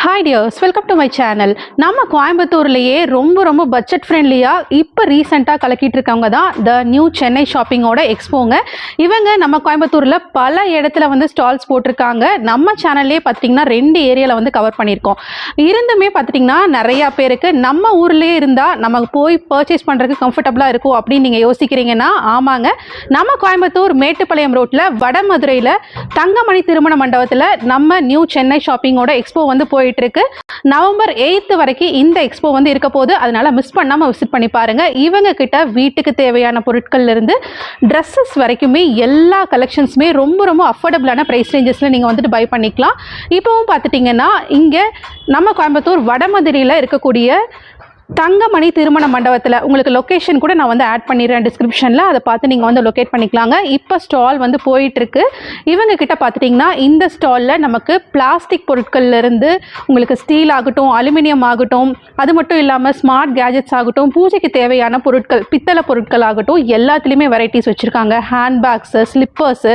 Hi dears welcome to my channel நம்ம கோயம்புத்தூர்லேயே ரொம்ப ரொம்ப பட்ஜெட் ஃப்ரெண்ட்லியாக இப்போ ரீசெண்டாக கலக்கிட்டு இருக்கவங்க தான் த நியூ சென்னை ஷாப்பிங்கோட எக்ஸ்போங்க இவங்க நம்ம கோயம்புத்தூரில் பல இடத்துல வந்து ஸ்டால்ஸ் போட்டிருக்காங்க. நம்ம சேனல்லே பார்த்தீங்கன்னா ரெண்டு ஏரியாவில் வந்து கவர் பண்ணியிருக்கோம். இருந்துமே பார்த்துட்டிங்கன்னா நிறையா பேருக்கு நம்ம ஊர்லேயே இருந்தால் நம்ம போய் பர்ச்சேஸ் பண்ணுறதுக்கு கம்ஃபர்டபுளாக இருக்கும் அப்படின்னு நீங்கள் யோசிக்கிறீங்கன்னா ஆமாங்க. நம்ம கோயம்புத்தூர் மேட்டுப்பாளையம் ரோட்டில் வடமதுரையில் தங்கமணி திருமண மண்டபத்தில் நம்ம நியூ சென்னை ஷாப்பிங்கோட எக்ஸ்போ வந்து போயிட்டு இருக்கு நவம்பர் எயித்து வரைக்கும் இந்த எக்ஸ்போ வந்து இருக்க போது அதனால மிஸ் பண்ணாம விசிட் பண்ணி பாருங்க. இவங்க கிட்ட வீட்டுக்கு தேவையான பொருட்கள்ல இருந்து ட்ரெஸ்ஸஸ் வரைக்குமே எல்லா கலெக்ஷன்ஸுமே ரொம்ப ரொம்ப அஃபோர்டபுளான ப்ரைஸ் ரேஞ்சஸ்ல நீங்க வந்துட்டு பை பண்ணிக்கலாம். இப்போவும் பார்த்துட்டிங்கன்னா இங்க நம்ம கோயம்புத்தூர் வடமதுரையில் இருக்கக்கூடிய தங்கமணி திருமண மண்டபத்தில் உங்களுக்கு லொக்கேஷன் கூட நான் வந்து ஆட் பண்ணிடுறேன் டிஸ்கிரிப்ஷனில் அதை பார்த்து நீங்கள் வந்து லொக்கேட் பண்ணிக்கலாங்க. இப்போ ஸ்டால் வந்து போயிட்டுருக்கு. இவங்க கிட்ட பார்த்துட்டிங்கன்னா இந்த ஸ்டாலில் நமக்கு பிளாஸ்டிக் பொருட்கள்லேருந்து உங்களுக்கு ஸ்டீல் ஆகட்டும் அலுமினியம் ஆகட்டும் அது மட்டும் இல்லாமல் ஸ்மார்ட் கேஜெட்ஸ் ஆகட்டும் பூஜைக்கு தேவையான பொருட்கள் பித்தளை பொருட்கள் ஆகட்டும் எல்லாத்துலேயுமே வெரைட்டிஸ் வச்சுருக்காங்க. ஹேண்ட்பேக்ஸு ஸ்லிப்பர்ஸு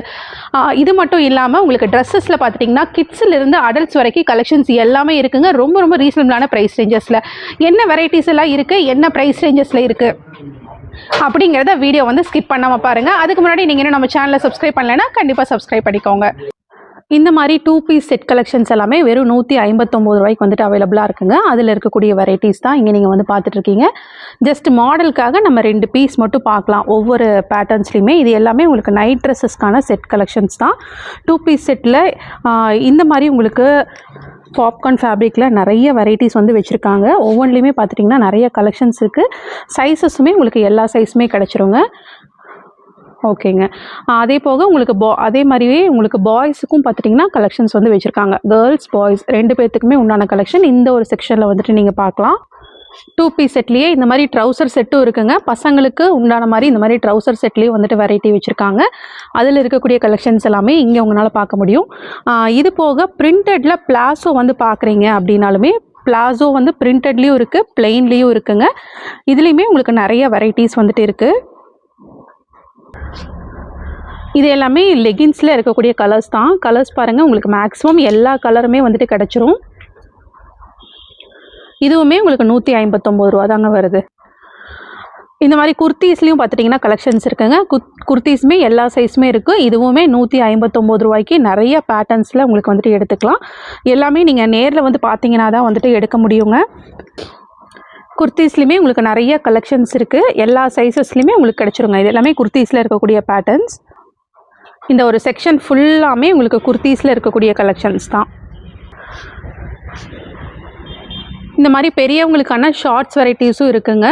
இது மட்டும் இல்லாமல் உங்களுக்கு ட்ரெஸ்ஸஸில் பார்த்துட்டிங்கன்னா கிட்ஸிலிருந்து அடல்ட்ஸ் வரைக்கும் கலெக்ஷன்ஸ் எல்லாமே இருக்குங்க. ரொம்ப ரொம்ப ரீசனபிளான ப்ரைஸ் ரேஞ்சஸில் என்ன வெரைட்டிஸ் எல்லாம் இருக்குது என்ன ப்ரைஸ் ரேஞ்சஸில் இருக்குது அப்படிங்கிறத வீடியோ வந்து ஸ்கிப் பண்ணாமல் பாருங்கள் அதுக்கு முன்னாடி நீங்கள் இன்னும் நம்ம சேனலை சப்ஸ்கிரைப் பண்ணலைன்னா கண்டிப்பாக சப்ஸ்கிரைப் பண்ணிக்கோங்க. இந்த மாதிரி டூ பீஸ் செட் கலெக்ஷன்ஸ் எல்லாமே வெறும் நூற்றி ஐம்பத்தொம்போது ரூபாய்க்கு வந்துட்டு அவைலபிளாக இருக்குங்க. அதில் இருக்கக்கூடிய வெரைட்டிஸ் தான் இங்கே நீங்கள் வந்து பார்த்துட்ருக்கீங்க ஜஸ்ட் மாடலுக்காக நம்ம ரெண்டு பீஸ் மட்டும் பார்க்கலாம். ஒவ்வொரு பேட்டர்ன்ஸ்லையுமே இது எல்லாமே உங்களுக்கு நைட் ட்ரெஸ்ஸஸ்க்கான செட் கலெக்ஷன்ஸ் தான். டூ பீஸ் செட்டில் இந்த மாதிரி உங்களுக்கு பாப்கார்ன் ஃபேப்ரிக்கில் நிறைய வெரைட்டிஸ் வந்து வச்சுருக்காங்க. ஒவ்வொன்றிலையுமே பார்த்துட்டிங்கன்னா நிறைய கலெக்ஷன்ஸ் இருக்குது சைஸஸுமே உங்களுக்கு எல்லா சைஸுமே கிடச்சிருங்க. ஓகேங்க. அதே போக உங்களுக்கு பா அதே மாதிரியே உங்களுக்கு பாய்ஸுக்கும் பார்த்துட்டிங்கன்னா கலெக்ஷன்ஸ் வந்து வச்சுருக்காங்க. கேர்ள்ஸ் பாய்ஸ் ரெண்டு பேர்த்துக்குமே உண்டான கலெக்ஷன் இந்த ஒரு செக்ஷனில் வந்துட்டு நீங்கள் பார்க்கலாம் டூ பீஸ் செட்லேயே இந்த மாதிரி ட்ரௌசர் செட்டும் இருக்குங்க. பசங்களுக்கு உண்டான மாதிரி இந்த மாதிரி ட்ரௌசர் செட்லேயும் வந்துட்டு வெரைட்டி வச்சுருக்காங்க. அதில் இருக்கக்கூடிய கலெக்ஷன்ஸ் எல்லாமே இங்கே உங்களால் பார்க்க முடியும். இது போக பிரிண்டடில் பிளாஸோ வந்து பார்க்குறீங்க அப்படின்னாலுமே பிளாசோ வந்து பிரிண்டட்லேயும் இருக்குது பிளெயின்லேயும் இருக்குங்க. இதுலேயுமே உங்களுக்கு நிறைய வெரைட்டிஸ் வந்துட்டு இருக்குது இது எல்லாமே லெகின்ஸில் இருக்கக்கூடிய கலர்ஸ் தான். கலர்ஸ் பாருங்கள் உங்களுக்கு மேக்ஸிமம் எல்லா கலருமே வந்துட்டு கிடச்சிரும். இதுவுமே உங்களுக்கு நூற்றி ஐம்பத்தொம்போது ரூபா தாங்க வருது. இந்த மாதிரி குர்த்தீஸ்லேயும் பார்த்துட்டிங்கன்னா கலெக்ஷன்ஸ் இருக்குங்க. குத் குர்த்தீஸுமே எல்லா சைஸுமே இருக்குது இதுவுமே நூற்றி ஐம்பத்தொம்போது ரூபாய்க்கு நிறைய பேட்டர்ன்ஸில் உங்களுக்கு வந்துட்டு எடுத்துக்கலாம். எல்லாமே நீங்கள் நேரில் வந்து பார்த்தீங்கன்னா தான் வந்துட்டு எடுக்க முடியுங்க. குர்த்தீஸ்லையுமே உங்களுக்கு நிறைய கலெக்ஷன்ஸ் இருக்குது எல்லா சைஸஸ்லையுமே உங்களுக்கு கிடச்சிருங்க. இது எல்லாமே குர்த்தீஸில் இருக்கக்கூடிய பேட்டர்ன்ஸ் இந்த ஒரு செக்ஷன் ஃபுல்லாமே உங்களுக்கு குர்த்தீஸில் இருக்கக்கூடிய கலெக்ஷன்ஸ் தான். இந்த மாதிரி பெரியவங்களுக்கான ஷார்ட்ஸ் வெரைட்டிஸும் இருக்குங்க.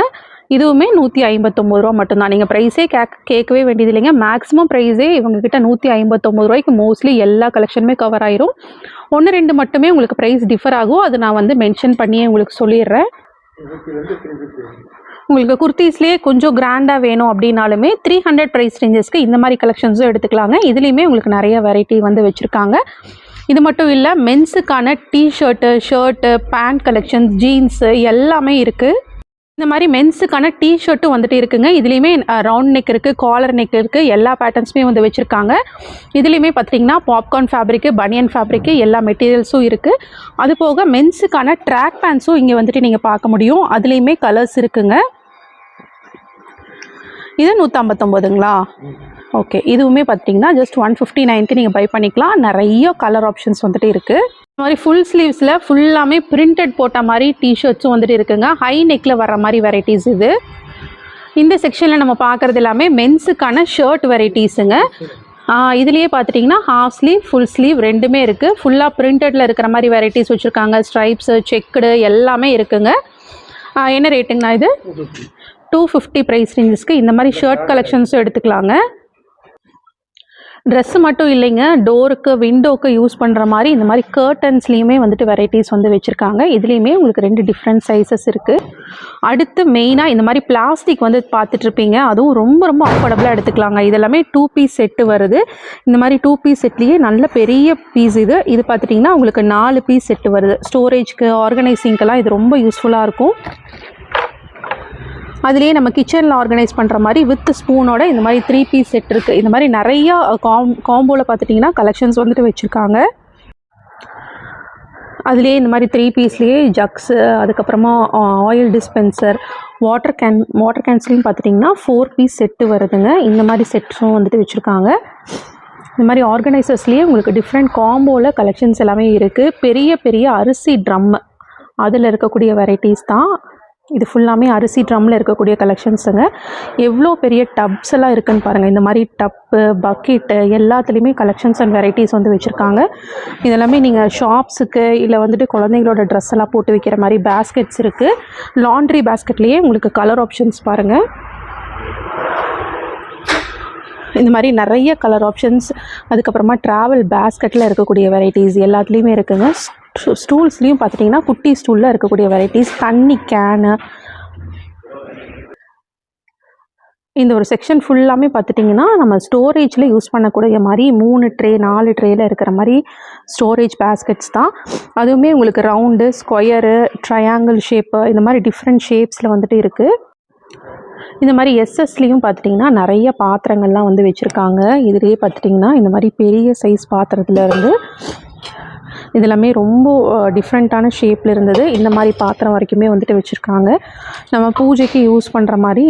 இதுவுமே நூற்றி ஐம்பத்தொம்போது ரூபா மட்டும்தான். நீங்கள் ப்ரைஸே கேக் கேட்கவே வேண்டியது இல்லைங்க. மேக்ஸிமம் ப்ரைஸே இவங்ககிட்ட நூற்றி ஐம்பத்தொம்பது ரூபாய்க்கு மோஸ்ட்லி எல்லா கலெக்ஷனுமே கவர் ஆயிரும். ஒன்று ரெண்டு மட்டுமே உங்களுக்கு ப்ரைஸ் டிஃபர் ஆகும். அது நான் வந்து மென்ஷன் பண்ணியே உங்களுக்கு சொல்லிடுறேன். உங்களுக்கு குர்த்தீஸ்லேயே கொஞ்சம் கிராண்டாக வேணும் அப்படின்னாலுமே த்ரீ ஹண்ட்ரட் ப்ரைஸ் ரேஞ்சஸ்க்கு இந்த மாதிரி கலெக்ஷன்ஸும் எடுத்துக்கலாங்க. இதுலேயுமே உங்களுக்கு நிறைய வெரைட்டி வந்து வச்சுருக்காங்க. இது மட்டும் இல்லை மென்ஸுக்கான t-shirt shirt pant collections jeans எல்லாமே இருக்குது இந்த மாதிரி மென்ஸுக்கான டிஷர்ட்டும் வந்துட்டு இருக்குங்க. இதுலேயுமே ரவுண்ட் நெக் இருக்குது காலர் நெக் இருக்குது எல்லா பேட்டர்ன்ஸுமே வந்து வச்சுருக்காங்க. இதுலேயுமே பார்த்தீங்கன்னா பாப்கார்ன் ஃபேப்ரிக்கு பனியன் ஃபேப்ரிக்கு எல்லா மெட்டீரியல்ஸும் இருக்குது அது போக மென்ஸுக்கான ட்ராக் பேண்ட்ஸும் இங்கே வந்துட்டு நீங்கள் பார்க்க முடியும். அதுலேயுமே கலர்ஸ் இருக்குங்க. இது நூற்றம்பத்தொம்போதுங்களா ஓகே இதுவுமே பார்த்தீங்கன்னா ஜஸ்ட் ஒன் ஃபிஃப்டி நைன்க்கு நீங்கள் பை பண்ணிக்கலாம். நிறைய கலர் ஆப்ஷன்ஸ் வந்துட்டு இருக்குது இந்த மாதிரி ஃபுல் ஸ்லீவ்ஸில் ஃபுல்லாமே பிரிண்டட் போட்ட மாதிரி டிஷர்ட்ஸும் வந்துட்டு இருக்குங்க. ஹை நெக்கில் வர மாதிரி வெரைட்டிஸ் இது. இந்த செக்ஷனில் நம்ம பார்க்குறது எல்லாமே மென்ஸுக்கான ஷர்ட் வெரைட்டிஸுங்க இதுலேயே பார்த்துட்டிங்கன்னா ஹாஃப் ஸ்லீவ் ஃபுல் ஸ்லீவ் ரெண்டுமே இருக்குது ஃபுல்லாக பிரிண்டடில் இருக்கிற மாதிரி வெரைட்டிஸ் வச்சுருக்காங்க. ஸ்ட்ரைப்ஸு செக்குடு எல்லாமே இருக்குங்க. என்ன ரேட்டுங்கண்ணா இது? டூ ஃபிஃப்டி ப்ரைஸ் ரேஞ்சஸ்க்கு இந்த மாதிரி ஷர்ட் கலெக்ஷன்ஸும் எடுத்துக்கலாங்க. ட்ரெஸ்ஸு மட்டும் இல்லைங்க. டோருக்கு விண்டோக்கு யூஸ் பண்ணுற மாதிரி இந்த மாதிரி கர்டன்ஸ்லேயுமே வந்துட்டு வெரைட்டிஸ் வந்து வச்சுருக்காங்க. இதுலேயுமே உங்களுக்கு ரெண்டு டிஃப்ரெண்ட் சைஸஸ் இருக்குது அடுத்து மெயினாக இந்த மாதிரி பிளாஸ்டிக் வந்து பார்த்துட்ருப்பீங்க. அதுவும் ரொம்ப ரொம்ப அஃபோர்டபுளாக எடுத்துக்கலாங்க. இதெல்லாமே டூ பீஸ் செட்டு வருது. இந்த மாதிரி டூ பீஸ் செட்லேயே நல்ல பெரிய பீஸ் இது. இது பார்த்துட்டிங்கன்னா உங்களுக்கு நாலு பீஸ் செட்டு வருது. ஸ்டோரேஜ்க்கு ஆர்கனைசிங்க்கெல்லாம் இது ரொம்ப யூஸ்ஃபுல்லாக இருக்கும். அதுலேயே நம்ம கிச்சனில் ஆர்கனைஸ் பண்ணுற மாதிரி வித் ஸ்பூனோட இந்த மாதிரி த்ரீ பீஸ் செட் இருக்குது இந்த மாதிரி நிறையா காம் காம்போவில் பார்த்துட்டிங்கன்னா கலெக்ஷன்ஸ் வந்துட்டு வச்சுருக்காங்க. அதுலேயே இந்த மாதிரி த்ரீ பீஸ்லேயே ஜக்ஸு அதுக்கப்புறமா oil dispenser water can water கேன்ஸ்லையும் பார்த்துட்டிங்கன்னா ஃபோர் பீஸ் செட்டு வருதுங்க. இந்த மாதிரி செட்ஸும் வந்துட்டு வச்சுருக்காங்க. இந்த மாதிரி ஆர்கனைசர்ஸ்லேயே உங்களுக்கு டிஃப்ரெண்ட் காம்போவில் கலெக்ஷன்ஸ் எல்லாமே இருக்குது பெரிய பெரிய அரிசி ட்ரம் அதில் இருக்கக்கூடிய வெரைட்டிஸ் தான். இது ஃபுல்லாமே அரிசி ட்ரம்மில் இருக்கக்கூடிய கலெக்ஷன்ஸுங்க எவ்வளோ பெரிய டப்ஸ் எல்லாம் இருக்குன்னு பாருங்கள் இந்த மாதிரி டப்பு பக்கெட்டு எல்லாத்துலேயுமே கலெக்ஷன்ஸ் அண்ட் வெரைட்டிஸ் வந்து வச்சுருக்காங்க. இதெல்லாமே நீங்கள் ஷாப்ஸுக்கு இல்லை வந்துட்டு குழந்தைங்களோட ட்ரெஸ் எல்லாம் போட்டு வைக்கிற மாதிரி பேஸ்கெட்ஸ் இருக்குது லாண்ட்ரி பேஸ்கெட்லேயே உங்களுக்கு கலர் ஆப்ஷன்ஸ் பாருங்கள் இந்த மாதிரி நிறைய கலர் ஆப்ஷன்ஸ் அதுக்கப்புறமா ட்ராவல் பேஸ்கெட்டில் இருக்கக்கூடிய வெரைட்டிஸ் எல்லாத்துலேயுமே இருக்குங்க. ஸ்டூல்ஸ்லேயும் பார்த்துட்டிங்கன்னா குட்டி ஸ்டூலில் இருக்கக்கூடிய வெரைட்டிஸ் தண்ணி கேனு இந்த ஒரு செக்ஷன் ஃபுல்லாமே பார்த்துட்டிங்கன்னா நம்ம ஸ்டோரேஜில் யூஸ் பண்ணக்கூடிய மாதிரி மூணு ட்ரே நாலு ட்ரேயில் இருக்கிற மாதிரி ஸ்டோரேஜ் பேஸ்கெட்ஸ் தான். அதுவுமே உங்களுக்கு ரவுண்டு ஸ்கொயரு ட்ரையாங்கிள் ஷேப்பு இந்த மாதிரி டிஃப்ரெண்ட் ஷேப்ஸில் வந்துட்டு இருக்குது இந்த மாதிரி எஸ்எஸ்லேயும் பார்த்துட்டிங்கன்னா நிறைய பாத்திரங்கள்லாம் வந்து வச்சுருக்காங்க. இதுலேயே பார்த்துட்டிங்கன்னா இந்த மாதிரி பெரிய சைஸ் பாத்திரத்துலேருந்து இது எல்லாமே ரொம்ப டிஃப்ரெண்ட்டான ஷேப்பில் இருந்தது. இந்த மாதிரி பாத்திரம் வரைக்குமே வந்துட்டு வச்சுருக்காங்க. நம்ம பூஜைக்கு யூஸ் பண்ணுற மாதிரி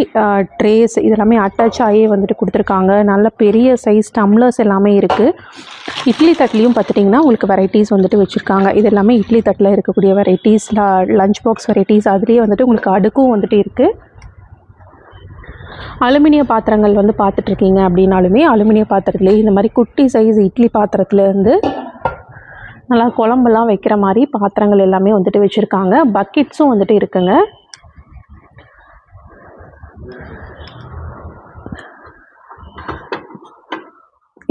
ட்ரேஸ் இதெல்லாமே அட்டாச் ஆகியே வந்துட்டு கொடுத்துருக்காங்க. நல்ல பெரிய சைஸ் டம்ளர்ஸ் எல்லாமே இருக்குது இட்லி தட்லேயும் பார்த்துட்டிங்கன்னா உங்களுக்கு வெரைட்டிஸ் வந்துட்டு வச்சுருக்காங்க. இது எல்லாமே இட்லி தட்டில் இருக்கக்கூடிய வெரைட்டிஸ் லஞ்ச் பாக்ஸ் வெரைட்டிஸ் அதுலேயே வந்துட்டு உங்களுக்கு அடுக்கும் வந்துட்டு இருக்குது அலுமினிய பாத்திரங்கள் வந்து பார்த்துட்ருக்கீங்க அப்படின்னாலுமே அலுமினிய பாத்திரத்துலேயே இந்த மாதிரி குட்டி சைஸ் இட்லி பாத்திரத்துலேருந்து நல்லா குழம்பெல்லாம் வைக்கிற மாதிரி பாத்திரங்கள் எல்லாமே வந்துட்டு வச்சுருக்காங்க. பக்கெட்ஸும் வந்துட்டு இருக்குங்க.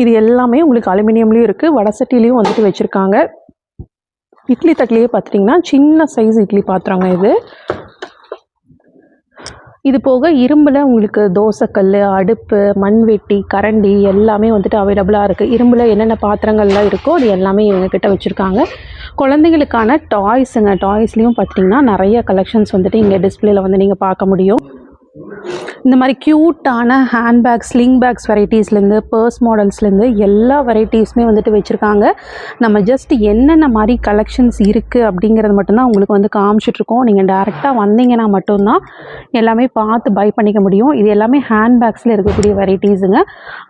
இது எல்லாமே உங்களுக்கு அலுமினியம்லேயும் இருக்குது வடசட்டிலையும் வந்துட்டு வச்சுருக்காங்க. இட்லி தட்டிலேயே பார்த்துட்டிங்கன்னா சின்ன சைஸ் இட்லி பாத்திரங்க இது. இது போக இரும்பில் உங்களுக்கு தோசைக்கல் அடுப்பு மண்வெட்டி கரண்டி எல்லாமே வந்துட்டு அவைலபிளாக இருக்குது இரும்பில் என்னென்ன பாத்திரங்கள்லாம் இருக்கோ அது எல்லாமே இவங்கக்கிட்ட வச்சுருக்காங்க. குழந்தைங்களுக்கான டாய்ஸுங்க டாய்ஸ்லேயும் பார்த்தீங்கன்னா நிறைய கலெக்ஷன்ஸ் வந்துட்டு இங்கே டிஸ்பிளேயில் வந்து நீங்கள் பார்க்க முடியும். இந்த மாதிரி க்யூட்டான ஹேண்ட்பேக் ஸ்லிங் பேக்ஸ் வெரைட்டிஸ்லேருந்து பர்ஸ் மாடல்ஸ்லேருந்து எல்லா வெரைட்டிஸுமே வந்துட்டு வச்சுருக்காங்க. நம்ம ஜஸ்ட் என்னென்ன மாதிரி கலெக்ஷன்ஸ் இருக்குது அப்படிங்கிறது மட்டும்தான் உங்களுக்கு வந்து காமிச்சிட்ருக்கோம். நீங்கள் டேரெக்டாக வந்தீங்கன்னா மட்டும்தான் எல்லாமே பார்த்து பை பண்ணிக்க முடியும். இது எல்லாமே ஹேண்ட்பேக்ஸில் இருக்கக்கூடிய வெரைட்டிஸுங்க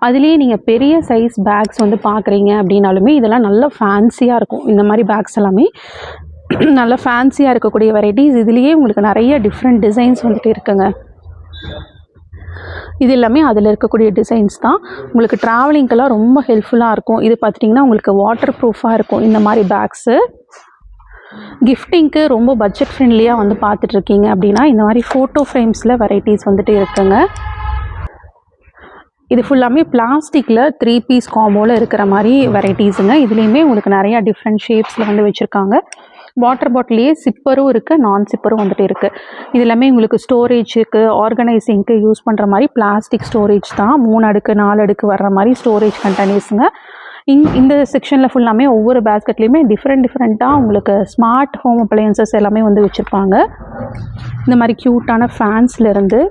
அதுலேயே நீங்கள் பெரிய சைஸ் பேக்ஸ் வந்து பார்க்குறீங்க அப்படின்னாலுமே இதெல்லாம் நல்ல ஃபேன்சியாக இருக்கும். இந்த மாதிரி பேக்ஸ் எல்லாமே நல்ல ஃபேன்சியாக இருக்கக்கூடிய வெரைட்டிஸ் இதுலேயே உங்களுக்கு நிறைய டிஃப்ரெண்ட் டிசைன்ஸ் வந்துட்டு இருக்குங்க. இது எல்லாமே அதில் இருக்கக்கூடிய டிசைன்ஸ் தான். உங்களுக்கு ட்ராவலிங்க்கெல்லாம் ரொம்ப ஹெல்ப்ஃபுல்லாக இருக்கும். இது பார்த்துட்டிங்கன்னா உங்களுக்கு வாட்டர் ப்ரூஃபாக இருக்கும். இந்த மாதிரி பேக்ஸு கிஃப்டிங்க்கு ரொம்ப பட்ஜெட் ஃப்ரெண்ட்லியாக வந்து பார்த்துட்ருக்கீங்க அப்படின்னா இந்த மாதிரி ஃபோட்டோ ஃப்ரேம்ஸில் வெரைட்டிஸ் வந்துட்டு இருக்குங்க. இது ஃபுல்லாமே பிளாஸ்டிக்கில் த்ரீ பீஸ் காம்போவில் இருக்கிற மாதிரி வெரைட்டிஸுங்க இதுலேயுமே உங்களுக்கு நிறையா டிஃப்ரெண்ட் ஷேப்ஸில் வந்து வச்சுருக்காங்க. வாட்டர் பாட்டிலேயே சிப்பரும் இருக்குது நான் சிப்பரும் வந்துட்டு இருக்குது இது எல்லாமே உங்களுக்கு ஸ்டோரேஜுக்கு ஆர்கனைசிங்க்கு யூஸ் பண்ணுற மாதிரி பிளாஸ்டிக் ஸ்டோரேஜ் தான். மூணு அடுக்கு நாலு அடுக்கு வர்ற மாதிரி ஸ்டோரேஜ் கண்டெய்னர்ஸுங்க இங் இந்த செக்ஷனில் ஃபுல்லாமே ஒவ்வொரு பேஸ்கெட்லேயுமே டிஃப்ரெண்ட் டிஃப்ரெண்ட்டாக உங்களுக்கு ஸ்மார்ட் ஹோம் அப்ளையன்சஸ் எல்லாமே வந்து வச்சுருப்பாங்க. இந்த மாதிரி க்யூட்டான ஃபேன்ஸ்லேருந்து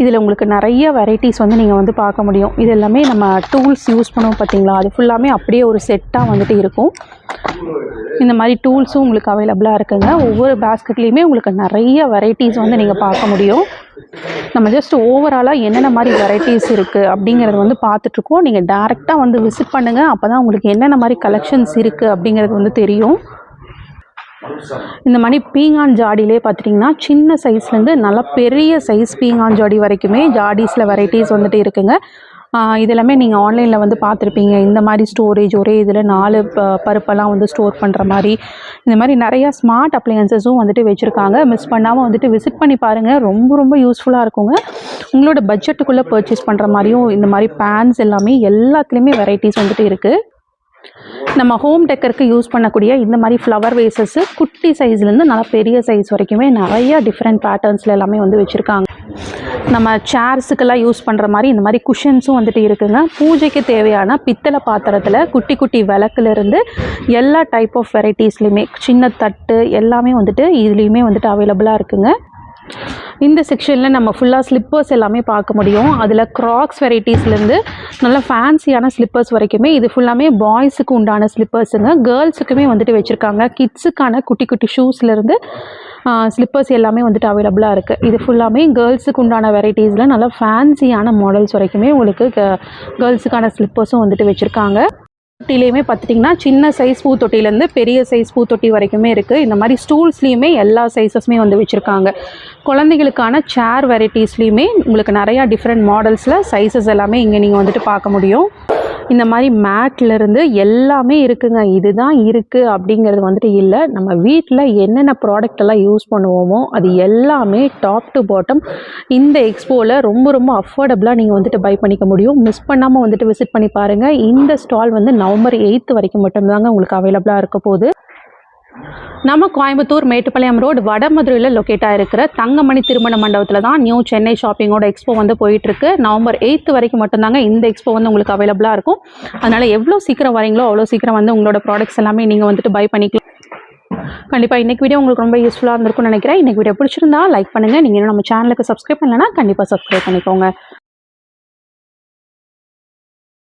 இதில் உங்களுக்கு நிறைய வெரைட்டிஸ் வந்து நீங்கள் வந்து பார்க்க முடியும். இது எல்லாமே நம்ம டூல்ஸ் யூஸ் பண்ணுவோம் பார்த்தீங்களா? அது ஃபுல்லாமே அப்படியே ஒரு செட்டாக வந்துட்டு இருக்கும். இந்த மாதிரி டூல்ஸும் உங்களுக்கு அவைலபிளாக இருக்குங்க. ஒவ்வொரு பேஸ்கெட்லேயுமே உங்களுக்கு நிறைய வெரைட்டிஸ் வந்து நீங்கள் பார்க்க முடியும். நம்ம ஜஸ்ட் ஓவராலாக என்னென்ன மாதிரி வெரைட்டிஸ் இருக்குது அப்படிங்கிறது வந்து பார்த்துட்ருக்கோம் நீங்கள் டேரெக்டாக வந்து விசிட் பண்ணுங்கள் அப்போ தான் உங்களுக்கு என்னென்ன மாதிரி கலெக்ஷன்ஸ் இருக்குது அப்படிங்கிறது வந்து தெரியும். இந்த மாதிரி பீங்கான் ஜாடியிலே பார்த்துட்டிங்கன்னா சின்ன சைஸ்லேருந்து நல்லா பெரிய சைஸ் பீங்கான் ஜாடி வரைக்குமே ஜாடிஸில் வெரைட்டிஸ் வந்துட்டு இருக்குங்க. இதெல்லாமே நீங்கள் ஆன்லைனில் வந்து பார்த்துருப்பீங்க. இந்த மாதிரி ஸ்டோரேஜ் ஒரே இதில் நாலு ப பருப்பெல்லாம் வந்து ஸ்டோர் பண்ணுற மாதிரி. இந்த மாதிரி நிறையா ஸ்மார்ட் அப்ளையன்சஸும் வந்துட்டு வச்சுருக்காங்க. மிஸ் பண்ணாமல் வந்துட்டு விசிட் பண்ணி பாருங்கள் ரொம்ப ரொம்ப யூஸ்ஃபுல்லாக இருக்குங்க. உங்களோட பட்ஜெட்டுக்குள்ளே பர்ச்சேஸ் பண்ணுற மாதிரியும் இந்த மாதிரி பேன்ஸ் எல்லாமே எல்லாத்துலேயுமே வெரைட்டிஸ் வந்துட்டு இருக்குது நம்ம ஹோம் டெக்கருக்கு யூஸ் பண்ணக்கூடிய இந்த மாதிரி ஃப்ளவர் வேசஸ்ஸு குட்டி சைஸ்லேருந்து நல்லா பெரிய சைஸ் வரைக்குமே நிறைய டிஃப்ரெண்ட் பேட்டர்ன்ஸில் எல்லாமே வந்து வச்சுருக்காங்க. நம்ம சேர்ஸுக்கெல்லாம் யூஸ் பண்ணுற மாதிரி இந்த மாதிரி குஷன்ஸும் வந்துட்டு இருக்குங்க. பூஜைக்கு தேவையான பித்தளை பாத்திரத்தில் குட்டி குட்டி விளக்குலேருந்து எல்லா டைப் ஆஃப் வெரைட்டிஸ்லேயுமே சின்ன தட்டு எல்லாமே வந்துட்டு இதுலேயுமே வந்துட்டு அவைலபிளாக இருக்குங்க. இந்த செக்ஷனில் நம்ம ஃபுல்லாக ஸ்லிப்பர்ஸ் எல்லாமே பார்க்க முடியும். அதில் க்ராக்ஸ் வெரைட்டிஸ்லேருந்து நல்ல ஃபேன்சியான ஸ்லிப்பர்ஸ் வரைக்குமே இது ஃபுல்லாமே பாய்ஸுக்கு உண்டான ஸ்லிப்பர்ஸுங்க கேர்ள்ஸுக்குமே வந்துட்டு வச்சுருக்காங்க. கிட்ஸுக்கான குட்டி குட்டி ஷூஸ்லேருந்து ஸ்லிப்பர்ஸ் எல்லாமே வந்துட்டு அவைலபிளாக இருக்குது இது ஃபுல்லாமே கேர்ள்ஸுக்கு உண்டான வெரைட்டிஸில் நல்ல ஃபேன்சியான மாடல்ஸ் வரைக்குமே உங்களுக்கு கேர்ள்ஸுக்கான ஸ்லிப்பர்ஸும் வந்துட்டு வச்சுருக்காங்க. தொட்டிலையுமே பார்த்துட்டிங்கன்னா சின்ன சைஸ் பூத்தொட்டிலேருந்து பெரிய சைஸ் பூத்தொட்டி வரைக்குமே இருக்குது இந்த மாதிரி ஸ்டூல்ஸ்லேயுமே எல்லா சைஸஸுமே வந்து வச்சுருக்காங்க. குழந்தைகளுக்கான சேர் வெரைட்டிஸ்லேயுமே உங்களுக்கு நிறையா டிஃப்ரெண்ட் மாடல்ஸில் சைஸஸ் எல்லாமே இங்கே நீங்கள் வந்துட்டு பார்க்க முடியும். இந்த மாதிரி மேட்லேருந்து எல்லாமே இருக்குங்க. இதுதான் இருக்குது அப்படிங்கிறது வந்துட்டு இல்லை. நம்ம வீட்டில் என்னென்ன ப்ராடக்ட் எல்லாம் யூஸ் பண்ணுவோமோ அது எல்லாமே டாப் டு பாட்டம் இந்த எக்ஸ்போவில் ரொம்ப ரொம்ப அஃபோர்டபுளாக நீங்கள் வந்துட்டு பை பண்ணிக்க முடியும். மிஸ் பண்ணாமல் வந்துட்டு விசிட் பண்ணி பாருங்கள் இந்த ஸ்டால் வந்து நவம்பர் எயித்து வரைக்கும் மட்டும்தாங்க உங்களுக்கு அவைலபிளாக இருக்க போகுது. நம்ம கோயம்புத்தூர் மேட்டுப்பாளையம் ரோடு வடமதுரையில் லொக்கேட் ஆகிருக்கிற தங்கமணி திருமண மண்டபத்தில் தான் நியூ சென்னை ஷாப்பிங்கோட எக்ஸ்போ வந்து போயிட்டுருக்கு. நவம்பர் எயித்து வரைக்கும் மட்டும்தாங்க இந்த எக்ஸ்போ வந்து உங்களுக்கு அவைலபிளாக இருக்கும். அதனால் எவ்வளோ சீக்கிரம் வரீங்களோ அவ்வளோ சீக்கிரம் வந்து உங்களோட ப்ராடக்ட்ஸ் எல்லாமே நீங்கள் வந்துட்டு பை பண்ணிக்கலாம். கண்டிப்பாக இன்றைக்கி வீடியோ உங்களுக்கு ரொம்ப யூஸ்ஃபுல்லாக இருந்திருக்கும்னு நினைக்கிறேன். இன்றைக்கி வீடியோ பிடிச்சிருந்தா லைக் பண்ணுங்கள் நீங்கள் இன்னும் நம்ம சேனலுக்கு சப்ஸ்கிரைப் பண்ணலைன்னா கண்டிப்பாக சப்ஸ்கிரைப் பண்ணிக்கோங்க.